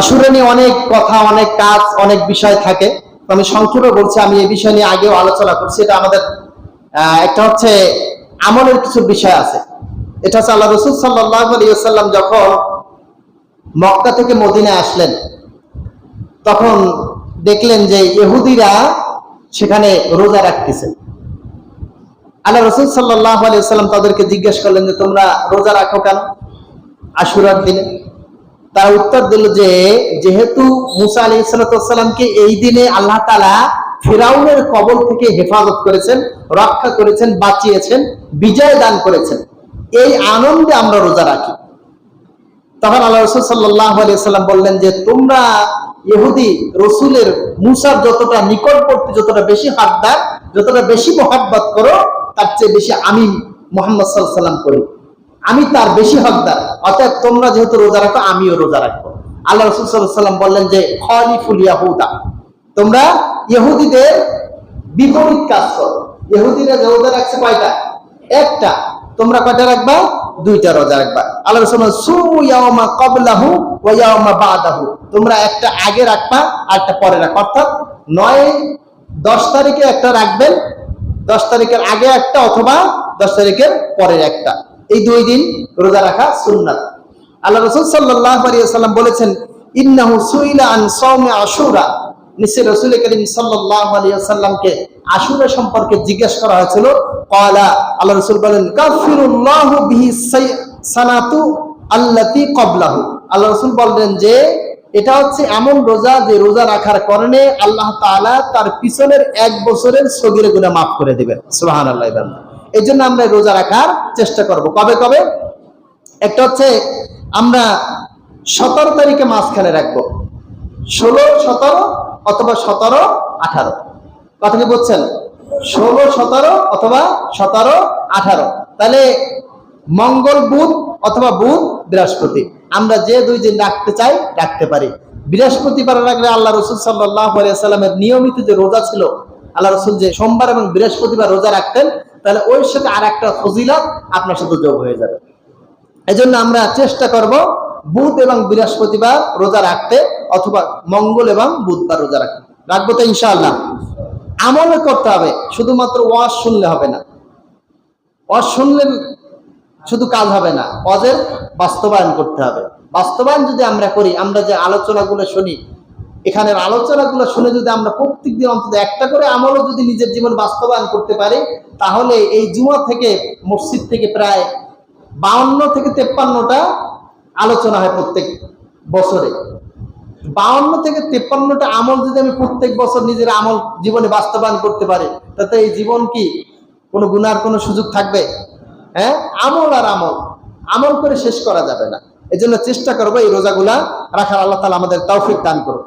আসলে নিয়ে অনেক কথা, অনেক কাজ, অনেক বিষয় থাকে। আমি সংক্ষেপে বলছি, আমি এই বিষয় নিয়ে আগেও আলোচনা করছি। এটা আমাদের একটা হচ্ছে আমলের কিছু বিষয় আছে। এটা হচ্ছে আল্লাহ রসুল সাল্লাহ আলিয়াল্লাম যখন মক্কা থেকে মদিনায় আসলেন, তখন দেখলেন যে ইহুদিরা সেখানে রোজা রাখতেছে। আল্লাহ রসুল সাল্লাহ আলিয়াল্লাম তাদেরকে জিজ্ঞেস করলেন যে, তোমরা রোজা রাখো কেন? আশুরার দিনে। তারা উত্তর দিল যে, যেহেতু মুসা আলী সালাতামকে এই দিনে আল্লাহ তালা ফেরাউনের কবল থেকে হেফাজত করেছেন, রক্ষা করেছেন, বাঁচিয়েছেন, বিজয় দান করেছেন। এই আনন্দে আমরা রোজা রাখি। তখন আল্লাহ রসুল সাল্লাহ সাল্লাম বললেন যে, তোমরা ইহুদি রসুলের মুসার যতটা নিকটবর্তী, যতটা বেশি হাতদার, যতটা বেশি মহাব্বত করো, তার চেয়ে বেশি আমি মোহাম্মদ সাল্লাম করি। আমি তার বেশি হকদার। অর্থাৎ তোমরা যেহেতু রোজা রাখো, আমিও রোজা রাখব। আল্লাহ রসুল সাল্লাম বললেন যে, খলিফুল ইয়াহুদা। তোমরা ইহুদিদের বিপরীত কাজ করো। ইহুদিরা রোজা রাখছে কয়টা? একটা। তোমরা কয়টা রাখবা? দুইটা রোজা রাখবা। আল্লাহ রসুল সু ইয়াওমা কবলাহু ইয়াওমা বাদাহু। তোমরা একটা আগে রাখবা আর একটা পরে রাখবা। অর্থাৎ নয়, দশ তারিখে একটা রাখবেন, দশ তারিখের আগে একটা অথবা দশ তারিখের পরের একটা। এই দুই দিন রোজা রাখা সুন্নাত। আল্লাহ রসুল সাল্লাহ বলেছেন কবলাহু আল্লাহ রসুল বললেন যে, এটা হচ্ছে এমন রোজা যে রোজা রাখার কারণে আল্লাহ তার পিছনের এক বছরের সগিরে গুণা মাফ করে দিবেন। সুবাহান আল্লাহ এই জন্য আমরা রোজা রাখার চেষ্টা করব। কবে কবে? একটা হচ্ছে আমরা সতেরো তারিখে মাঝখানে রাখব। ষোলো, সতেরো অথবা সতেরো, আঠারো। কথা কি বলছেন ষোলো, সতেরো অথবা সতেরো, আঠারো। তাহলে মঙ্গল, বুধ অথবা বুধ, বৃহস্পতি। আমরা যে দুই দিন রাখতে চাই, রাখতে পারি। বৃহস্পতিবার রাখলে আল্লাহ রসুল সাল্লাহ সাল্লামের নিয়মিত যে রোজা ছিল, আল্লাহ রসুল যে সোমবার এবং বৃহস্পতিবার রোজা রাখতেন তাহলে ওই সাথে আর একটা ফজিলত আপনার সাথে যোগ হয়ে যাবে। এজন্য আমরা চেষ্টা করব বুধ এবং বৃহস্পতিবার রোজা রাখতে অথবা মঙ্গল এবং বুধবার রোজা রাখতে। রাখব তো ইনশাআল্লাহ। আমলে করতে হবে, শুধুমাত্র ওয়াজ শুনলে হবে না। ওয়াজ শুনলে শুধু কাজ হবে না, ওয়াজের বাস্তবায়ন করতে হবে। বাস্তবায়ন যদি আমরা করি, আমরা যে আলোচনাগুলো শুনি এখানের আলোচনাগুলো শুনে যদি আমরা প্রত্যেকদিন অন্তত একটা করে আমলও যদি নিজের জীবন বাস্তবায়ন করতে পারি, তাহলে এই জুমা থেকে, মসজিদ থেকে প্রায় বাউন্ন থেকে তেপ্পান্নটা আলোচনা হয় প্রত্যেক বছরে। বাউন্ন থেকে তেপ্পান্নটা আমল যদি আমি প্রত্যেক বছর নিজের আমল জীবনে বাস্তবায়ন করতে পারি, তাতে এই জীবন কি কোনো গুনার কোনো সুযোগ থাকবে? হ্যাঁ? আমল আর আমল। আমল করে শেষ করা যাবে না। এই চেষ্টা করব এই রোজাগুলা রাখার। আল্লাহ তালা আমাদের তৌফিক দান করুন